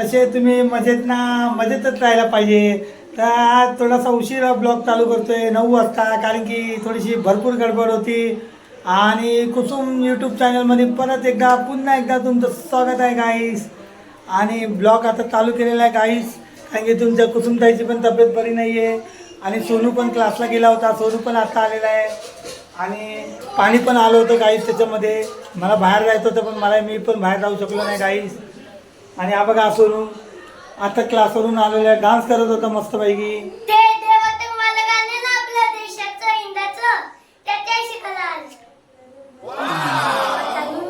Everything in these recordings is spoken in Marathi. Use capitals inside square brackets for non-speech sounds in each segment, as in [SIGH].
कसे तुम्ही मजेत ना मजेतच राहायला पाहिजे. तर आज थोडासा उशिरा ब्लॉग चालू करतोय नऊ वाजता कारण की थोडीशी भरपूर गडबड होती. आणि कुसुम यूट्यूब चॅनलमध्ये परत एकदा पुन्हा एकदा तुमचं स्वागत आहे गाईस आणि ब्लॉग आता चालू केलेला आहे गाईस कारण की तुमच्या कुसुमताईची पण तब्येत बरी नाही आहे आणि सोनू पण क्लासला गेला होता सोनू पण आता आलेला आहे. आणि पाणी पण आलं होतं गाईस त्याच्यामध्ये. मला बाहेर जायचं होतं पण मला मी पण बाहेर जाऊ शकलो नाही गाईस आणि हा बघा सोनू आता क्लासवरून आलेला आहे. डान्स करत होता मस्तपैकी. ते देवाचं मला गाणं ना आपल्या देशाचं इंडियाचं त्याच्या शिकायला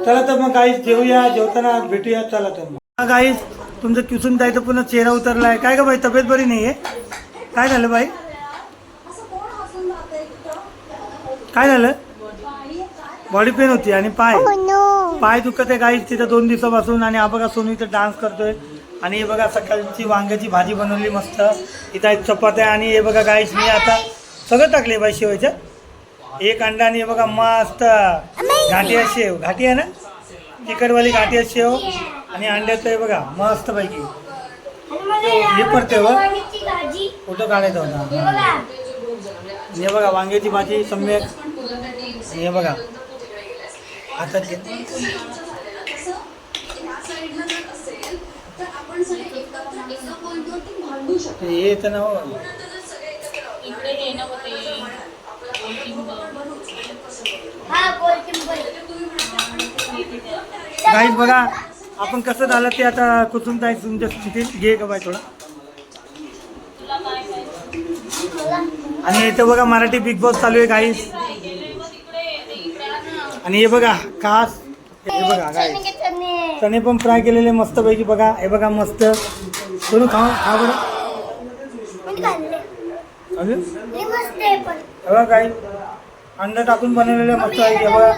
चला तर मग गाईस जेवूया जेवताना भेटूया. चला तर मग. गाईस तुमचं किसून जायचं पुन्हा चेहरा उतरला आहे काय का बाई तब्येत बरी नाही आहे काय झालं बाई? काय झालं? बॉडी पेन होती आणि पाय. पाय दुखत आहे गाईस तिथं दोन दिवसापासून आणि हा बघा सोनू इथं डान्स करतोय. आणि हे बघा सकाळची वांग्याची भाजी बनवली मस्त. इथं एक चपात्या आणि हे बघा गाईस मी आता सगळं टाकले बाई शेवायच्या एक अंडा आणि हे बघा मस्त. घाटिया शेव. घाटी आहे ना? तिखटवाली घाटिया शेव. आणि अंड्याचं हे बघा मस्त पैकी हे पडते भाजी फोटो काढायचा होता. हे बघा. हे वांग्याची भाजी सम्यक. हे बघा. आता ते हे येतं ना हो हे हा गाईज बघा आपण कसं झालं ते आता कुठून जाय तुमच्या स्थितीत घे का बाय थोडा. तुला काय काय आणि इथं बघा मराठी बिग बॉस चालू आहे गाईस गेले मग तिकडे ते इकडे आण हे बघा खास हे बघा चणे के पण फ्राय केलेले मस्त पैकी बघा. हे बघा मस्त. करू खा खा बरं. बघा काही अंडा टाकून बनवलेले मस्त आहे. हे काय बघा.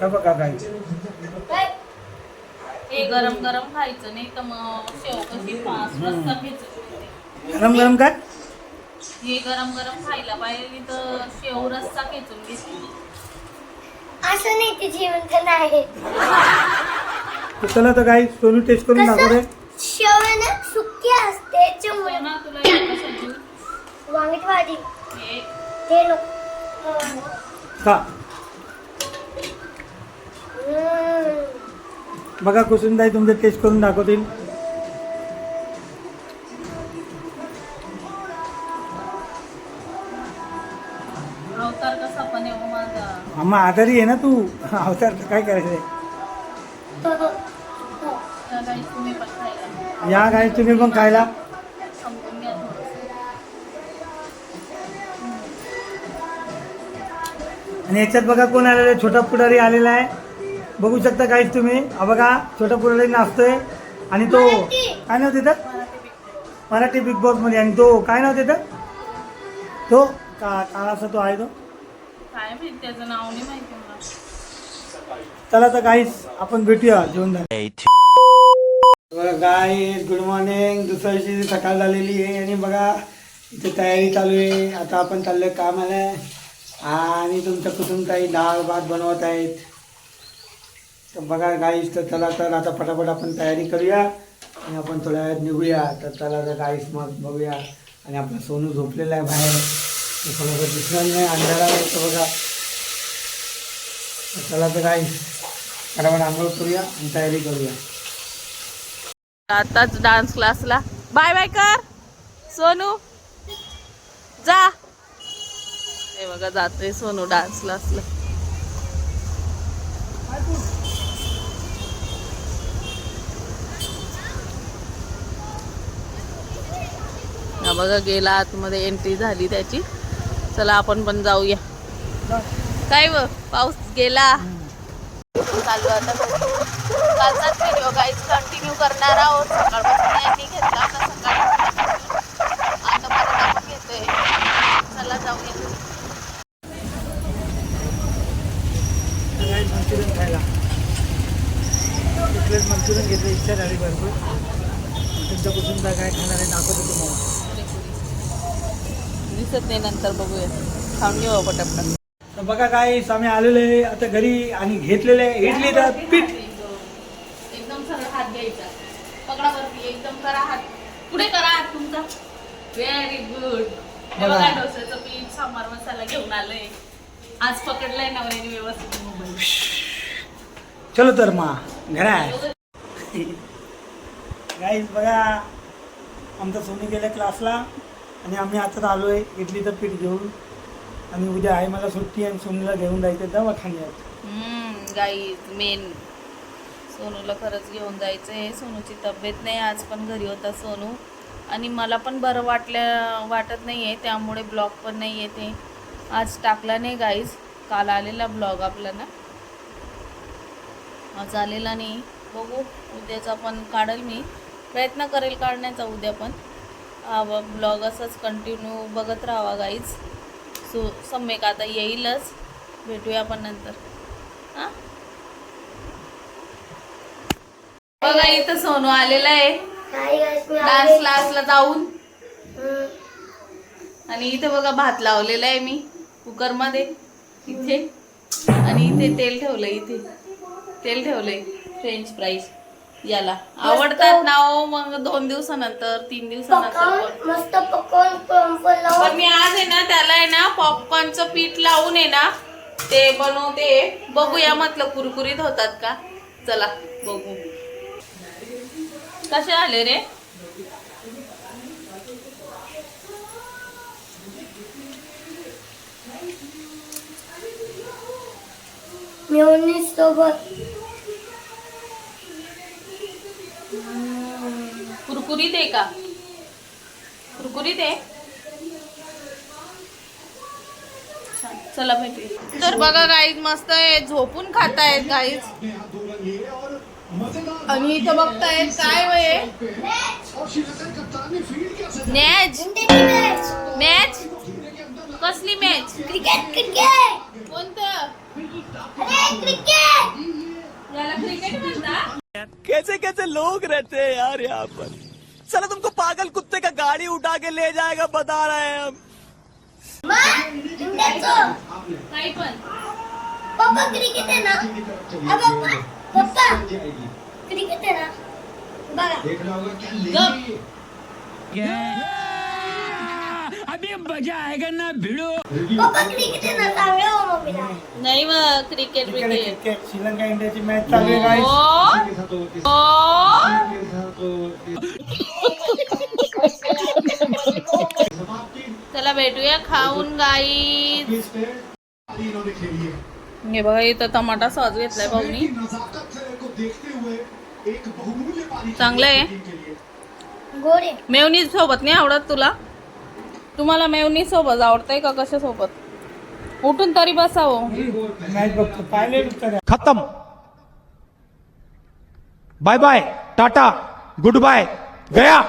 काय बघा काय हे गरम गरम खायचं नाही तर मग शेव कशी गरम गरम काय? हे गरम गरम खायला पाहिजे तर शेव रस्सा खेचून असं नाही ते जेवण नाही. तर चला तर काही सोनू टेस्ट करून दाखव रे कसं शेवण सुकी असते त्याच्यामुळे. ना तुला हे? वांग्याची भाजी. हे ते नको. खा. हम्म. बघा कुसुमताई तुमचं टेस्ट करून दाखवतील. आम्हा आधारी आहे ना तू? अवतार तर काय करायचं? आहे या गाई तुम्ही पण खायला. आणि याच्यात बघा कोण आलेलं आहे? छोटा पुढारी आलेला आहे. बघू शकता काहीच तुम्ही. बघा छोटा पुढारी नाचतोय. आणि तो काय नाव तिथं मराठी बिग बॉसमध्ये आणि तो काय नाव तिथं तो का काळाचा तो आहे तो. काय माहिती त्याचं नाव नाही माहिती मला. चला तर काहीच आपण भेटूया जेवण गाईस गुड मॉर्निंग दुसऱ्या दिवशी सकाळ झालेली आहे. आणि बघा इथे तयारी चालू आहे. आता आपण चाललोय कामाला. आणि तुमचं कुठून काही डाळ भात बनवत आहेत. तर बघा गाईस तर चला तर आता पटापट आपण तयारी करूया. आणि आपण थोड्या वेळात निघूया. तर चला तर गाईस मग बघूया. आणि आपला सोनू झोपलेला आहे बाहेर. तो दिसणार नाही अंधारा आहे तर बघा चला तर गाईस पटापट आंघोळ करूया आणि तयारी करूया. आताच डान्स क्लासला बाय बाय कर. सोनू. जा. हे बघा जाते सोनू डान्स क्लासला बघा गेला आतमध्ये एंट्री झाली त्याची. चला आपण पण जाऊया. काय व? पाऊस गेला. चालू आता कालचाच व्हिडिओ गाईज कंटिन्यू करणार आहोत. सकाळपासून यांनी घेतला आता सकाळी आता परत आपण घेतोय. चला जाऊया. मंचुरियन खायला. तिथलेच मंचुरियन घेतलं इच्छा झाली भरपूर. तुमच्यापासून काय काय खाणार आहे दाखवतो तुम्हाला. दिसत नाही नंतर बघूया. खाऊन घेऊ पटापट तर बघा काय आम्ही आलेलो आहे. आता घरी आणि घेतलेले इडली तर पीठ. एकदम सरळ घ्यायचा. पकडा वरती एकदम करा हात. पुढे करा हात तुमचा. व्हेरी गुड बघा. बघा डोस्याचं पीठ सांबार मसाला घेऊन आलंय. आज पकडलाय नवऱ्याने व्यवस्थित मोबाईल. चलो तर मा घरा गाईज [LAUGHS] बघा. आमचा सोनी गेल्या क्लासला आणि आम्ही आता आलो आहे इडलीचं पीठ घेऊन. आणि उद्या आहे मला सुट्टी आणि सोनूला घेऊन जायचं दवाखान्यात गाई मेन. सोनूला खरंच घेऊन जायचं आहे सोनूची तब्येत नाही आज पण घरी होता सोनू. आणि मला पण बरं वाटल्या वाटत नाही आहे त्यामुळे ब्लॉग पण नाही येते आज टाकला नाही गाईज. काल आलेला ब्लॉग आपला ना. आज आलेला नाही. बघू उद्याचा पण काढेल मी. प्रयत्न करेल काढण्याचा उद्या पण. हा ब्लॉग असाच कंटिन्यू बघत राहावा गाईज सो सम्यक आता येईलच. भेटूया आपण नंतर. हां? बघा इथं सोनू आलेला आहे. डान्स. क्लासला जाऊन. आणि इथे बघा भात लावलेला आहे मी कुकरमध्ये. इथे. आणि इथे तेल ठेवलंय इथे. तेल ठेवलंय फ्रेंच फ्राईज याला. आवडतात ना हो मग दोन दिवसानंतर तीन दिवसानंतर पण. पकवून मस्त पकवून पंप लावून पण मी आज आहे ना त्याला आहे ना पॉपकॉर्नचं पीठ लावून आहे ना ते बनवते. बघूया म्हटलं कुरकुरीत होतात का? चला बघू. कसे आले रे? मेयोनीज सोबत. कुरकुरीत आहे का? कुरकुरीत आहे. चला भेटूया. तर बघा गाईज मस्त आहे. झोपून खातायत गाईज आणि इथं बघतायत काय वय मॅच मॅच मॅच कसली मॅच क्रिकेट क्रिकेट कोणतं? अरे क्रिकेट याला क्रिकेट म्हणता कैसे कैसे लोग रहते हैं यार यहाँ पर? चलो तुमको पागल कुत्ते का गाड़ी उठा के ले जाएगा बता रहे हैं हम। मग इंडियाचं काही पण पप्पा क्रिकेट आहे ना? अ, पप्पा पप्पा क्रिकेट आहे ना बघा गप पप्पा क्रिकेट आहे ना चांगलं हो मम्मीला नाही मग क्रिकेट इकडे क्रिकेट क्रिकेट श्रीलंका इंडियाची मॅच चालू आहे गाईज चला भेटूया खाऊन गाई हे बघा इथं टमाटा सॉस घेतलाय भाऊनी. चांगलं आहे गोरे. मेवनीज सोबत नाही आवडत तुला? तुम्हाला मेवनीज सोबत आवडतंय का कशा सोबत उठून तरी बसावं. खत्म. Bye bye Tata goodbye गया